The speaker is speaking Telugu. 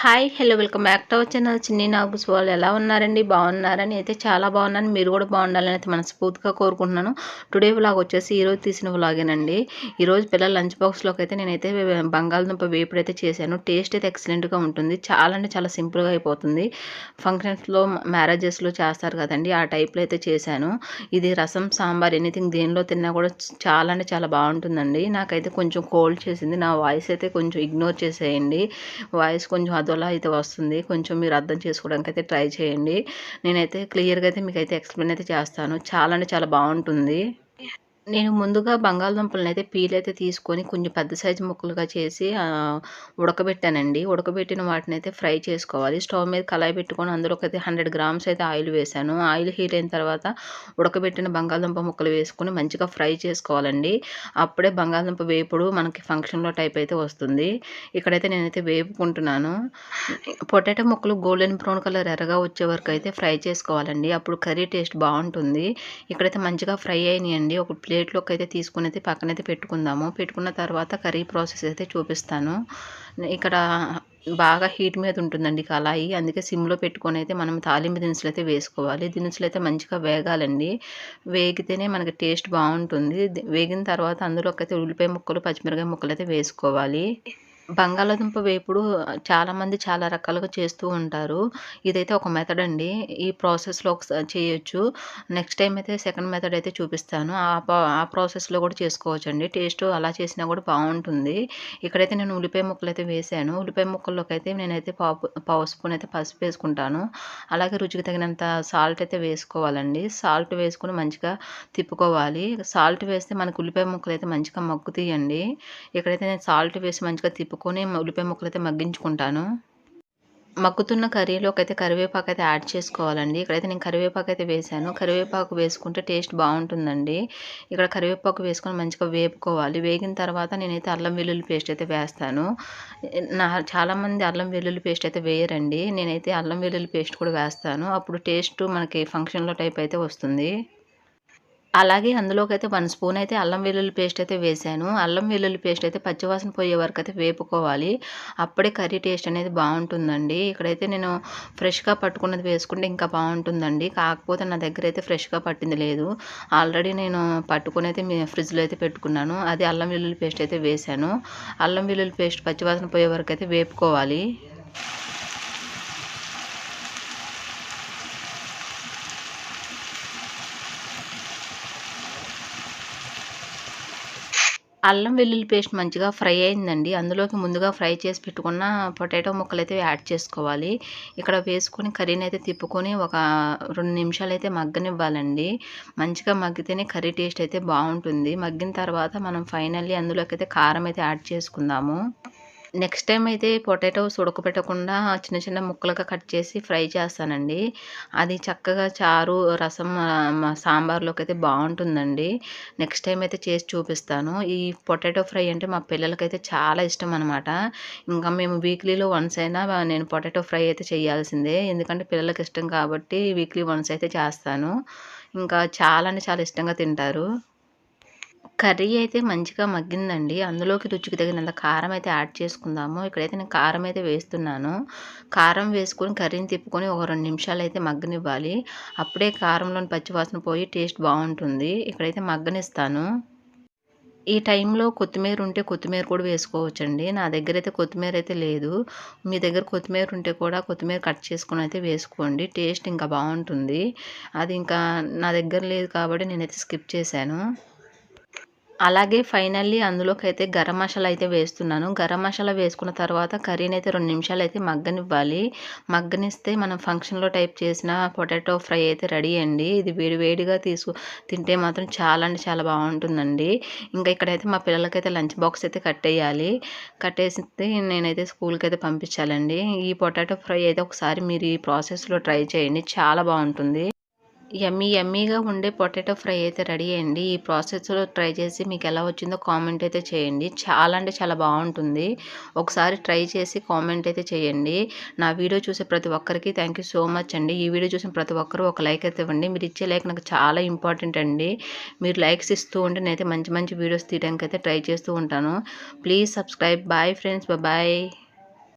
Hi hello welcome back to our channel. చిన్ని నాగుస్ వాళ్ళు ఎలా ఉన్నారండి? బాగున్నారని అయితే చాలా బాగున్నాను. మీరు కూడా బాగుండాలని అయితే మనస్ఫూర్తిగా కోరుకుంటున్నాను. టుడే వ్లాగ్ వచ్చేసి ఈరోజు తీసిన వ్లాగేనండి. ఈరోజు పిల్లల లంచ్ బాక్స్లోకి అయితే నేనైతే బంగాళదుంప వేపుడు అయితే చేశాను. టేస్ట్ అయితే ఎక్సలెంట్గా ఉంటుంది. చాలా అంటే చాలా సింపుల్గా అయిపోతుంది. ఫంక్షన్స్లో మ్యారేజెస్లో చేస్తారు కదండి. ఆ టైప్లో అయితే చేశాను. ఇది రసం సాంబార్ ఎనీథింగ్ దేనిలో తిన్నా కూడా చాలా అంటే చాలా బాగుంటుందండి. నాకైతే కొంచెం కోల్డ్ చేసింది. నా వాయిస్ అయితే కొంచెం ఇగ్నోర్ చేసేయండి. వాయిస్ కొంచెం అదోలా అయితే వస్తుంది. కొంచెం మీరు అర్థం చేసుకోవడానికి అయితే ట్రై చేయండి. నేనైతే క్లియర్గా అయితే మీకు అయితే ఎక్స్ప్లెయిన్ అయితే చేస్తాను. చాలా అంటే చాలా బాగుంటుంది. నేను ముందుగా బంగాళదుంపలను అయితే పీల్ అయితే తీసుకొని కొంచెం పెద్ద సైజు ముక్కలుగా చేసి ఉడకబెట్టానండి. ఉడకబెట్టిన వాటిని అయితే ఫ్రై చేసుకోవాలి. స్టవ్ మీద కళాయి పెట్టుకొని అందులోకి అయితే హండ్రెడ్ గ్రామ్స్ అయితే ఆయిల్ వేసాను ఆయిల్ హీట్ అయిన తర్వాత ఉడకబెట్టిన బంగాళదుంప ముక్కలు వేసుకొని మంచిగా ఫ్రై చేసుకోవాలండి. అప్పుడే బంగాళదుంప వేపుడు మనకి ఫంక్షన్లో టైప్ అయితే వస్తుంది. ఇక్కడైతే నేనైతే వేపుకుంటున్నాను. పొటాటో ముక్కలు గోల్డెన్ బ్రౌన్ కలర్ ఎర్రగా వచ్చే వరకు అయితే ఫ్రై చేసుకోవాలండి. అప్పుడు కర్రీ టేస్ట్ బాగుంటుంది. ఇక్కడైతే మంచిగా ఫ్రై అయినాయండి. ఒక ప్లేట్ ప్లేట్లోకి అయితే తీసుకుని అయితే పక్కనైతే పెట్టుకుందాము. పెట్టుకున్న తర్వాత కర్రీ ప్రాసెస్ అయితే చూపిస్తాను. ఇక్కడ బాగా హీట్ మీద ఉంటుందండి కళాయి. అందుకే సిమ్లో పెట్టుకొని అయితే మనం తాలింపు దినుసులు అయితే వేసుకోవాలి. దినుసులు అయితే మంచిగా వేగాలండి. వేగితేనే మనకి టేస్ట్ బాగుంటుంది. వేగిన తర్వాత అందులోకి అయితే ఉల్లిపాయ ముక్కలు పచ్చిమిరకాయ ముక్కలు అయితే వేసుకోవాలి. బంగాళాదుంప వేపుడు చాలామంది చాలా రకాలుగా చేస్తూ ఉంటారు. ఇదైతే ఒక మెథడ్ అండి. ఈ ప్రాసెస్లో ఒకసారి చేయొచ్చు. నెక్స్ట్ టైం అయితే సెకండ్ మెథడ్ అయితే చూపిస్తాను. ఆ ప్రాసెస్లో కూడా చేసుకోవచ్చు అండి టేస్ట్ అలా చేసినా కూడా బాగుంటుంది. ఇక్కడైతే నేను ఉల్లిపాయ ముక్కలు అయితే వేసాను. ఉల్లిపాయ ముక్కల్లోకి అయితే నేనైతే పావు పావు స్పూన్ అయితే పసుపు వేసుకుంటాను. అలాగే రుచికి తగినంత సాల్ట్ అయితే వేసుకోవాలండి. సాల్ట్ వేసుకుని మంచిగా తిప్పుకోవాలి. సాల్ట్ వేస్తే మనకు ఉల్లిపాయ ముక్కలు అయితే మంచిగా మగ్గుతాయండి. ఇక్కడైతే నేను సాల్ట్ వేసి మంచిగా తిప్పు కలుపుకొని ఉల్లిపాయ ముక్కలు అయితే మగ్గించుకుంటాను. మగ్గుతున్న కర్రీలోకి అయితే కరివేపాకు అయితే యాడ్ చేసుకోవాలండి. ఇక్కడైతే నేను కరివేపాకు అయితే వేసాను కరివేపాకు వేసుకుంటే టేస్ట్ బాగుంటుందండి. ఇక్కడ కరివేపాకు వేసుకొని మంచిగా వేపుకోవాలి. వేగిన తర్వాత నేనైతే అల్లం వెల్లుల్లి పేస్ట్ అయితే వేస్తాను. నా చాలామంది అల్లం వెల్లుల్లి పేస్ట్ అయితే వేయరండి. నేనైతే అల్లం వెల్లుల్లి పేస్ట్ కూడా వేస్తాను. అప్పుడు టేస్ట్ మనకి ఫంక్షన్లో టైప్ అయితే వస్తుంది. అలాగే అందులోకి అయితే వన్ స్పూన్ అయితే అల్లం వెల్లుల్లి పేస్ట్ అయితే వేసాను. అల్లం వెల్లుల్లి పేస్ట్ అయితే పచ్చివాసన పోయే వరకు అయితే వేపుకోవాలి. అప్పుడే కర్రీ టేస్ట్ అనేది బాగుంటుందండి. ఇక్కడైతే నేను ఫ్రెష్గా పట్టుకున్నది వేసుకుంటే ఇంకా బాగుంటుందండి. కాకపోతే నా దగ్గర అయితే ఫ్రెష్గా పట్టింది లేదు. ఆల్రెడీ నేను పట్టుకుని అయితే మీ ఫ్రిడ్జ్లో అయితే పెట్టుకున్నాను. అది అల్లం వెల్లుల్లి పేస్ట్ అయితే వేసాను. అల్లం వెల్లుల్లి పేస్ట్ పచ్చివాసన పోయే వరకు అయితే వేపుకోవాలి. అల్లం వెల్లుల్లి పేస్ట్ మంచిగా ఫ్రై అయిందండి. అందులోకి ముందుగా ఫ్రై చేసి పెట్టుకున్న పొటాటో ముక్కలు అయితే యాడ్ చేసుకోవాలి. ఇక్కడ వేసుకొని కర్రీని అయితే తిప్పుకొని ఒక రెండు నిమిషాలు అయితే మగ్గనివ్వాలండి. మంచిగా మగ్గితేనే కర్రీ టేస్ట్ అయితే బాగుంటుంది. మగ్గిన తర్వాత మనం ఫైనల్లీ అందులోకి అయితే కారం అయితే యాడ్ చేసుకుందాము. నెక్స్ట్ టైం అయితే పొటాటోస్ ఉడకబెట్టకుండా చిన్న చిన్న ముక్కలుగా కట్ చేసి ఫ్రై చేస్తానండి. అది చక్కగా చారు రసం సాంబార్లోకి అయితే బాగుంటుందండి. నెక్స్ట్ టైం అయితే చేసి చూపిస్తాను. ఈ పొటాటో ఫ్రై అంటే మా పిల్లలకైతే చాలా ఇష్టం అనమాట ఇంకా మేము వీక్లీలో వన్స్ అయినా నేను పొటాటో ఫ్రై అయితే చేయాల్సిందే. ఎందుకంటే పిల్లలకి ఇష్టం కాబట్టి వీక్లీ వన్స్ అయితే చేస్తాను. ఇంకా చాలా అంటే చాలా ఇష్టంగా తింటారు. కర్రీ అయితే మంచిగా మగ్గిందండి. అందులోకి రుచికి తగినంత కారం అయితే యాడ్ చేసుకుందాము. ఇక్కడైతే నేను కారం అయితే వేస్తున్నాను. కారం వేసుకొని కర్రీని తిప్పుకొని ఒక రెండు నిమిషాలు అయితే మగ్గనివ్వాలి. అప్పుడే కారంలోని పచ్చివాసన పోయి టేస్ట్ బాగుంటుంది. ఇక్కడైతే మగ్గనిస్తాను. ఈ టైంలో కొత్తిమీర ఉంటే కొత్తిమీర కూడా వేసుకోవచ్చండి. నా దగ్గర అయితే కొత్తిమీర అయితే లేదు. మీ దగ్గర కొత్తిమీర ఉంటే కూడా కొత్తిమీర కట్ చేసుకుని అయితే వేసుకోండి. టేస్ట్ ఇంకా బాగుంటుంది. అది ఇంకా నా దగ్గర లేదు కాబట్టి నేనైతే స్కిప్ చేశాను. అలాగే ఫైనల్లీ అందులోకి అయితే గరం మసాలా అయితే వేస్తున్నాను. గరం మసాలా వేసుకున్న తర్వాత కర్రీని అయితే రెండు నిమిషాలు అయితే మగ్గనివ్వాలి. మగ్గనిస్తే మనం ఫంక్షన్లో టైప్ చేసిన పొటాటో ఫ్రై అయితే రెడీ అండి. ఇది వేడి వేడిగా తీసుకు తింటే మాత్రం చాలా అంటే చాలా బాగుంటుందండి. ఇంకా ఇక్కడైతే మా పిల్లలకైతే లంచ్ బాక్స్ అయితే కట్టేయాలి. కట్టేస్తే నేనైతే స్కూల్కి అయితే పంపించాలండి. ఈ పొటాటో ఫ్రై అయితే ఒకసారి మీరు ఈ ప్రాసెస్లో ట్రై చేయండి. చాలా బాగుంటుంది. యమ్మీ యమ్మీగా ఉండే పొటాటో ఫ్రై అయితే రెడీ అయ్యండి. ఈ ప్రాసెస్లో ట్రై చేసి మీకు ఎలా వచ్చిందో కామెంట్ అయితే చేయండి. చాలా అంటే చాలా బాగుంటుంది. ఒకసారి ట్రై చేసి కామెంట్ అయితే చేయండి. నా వీడియో చూసే ప్రతి ఒక్కరికి థ్యాంక్ సో మచ్ అండి. ఈ వీడియో చూసిన ప్రతి ఒక్కరు ఒక లైక్ అయితే ఇవ్వండి. మీరు ఇచ్చే లైక్ నాకు చాలా ఇంపార్టెంట్ అండి. మీరు లైక్స్ ఇస్తూ ఉంటే నేనైతే మంచి మంచి వీడియోస్ తీయడానికి అయితే ట్రై చేస్తూ ఉంటాను. Please subscribe bye friends bye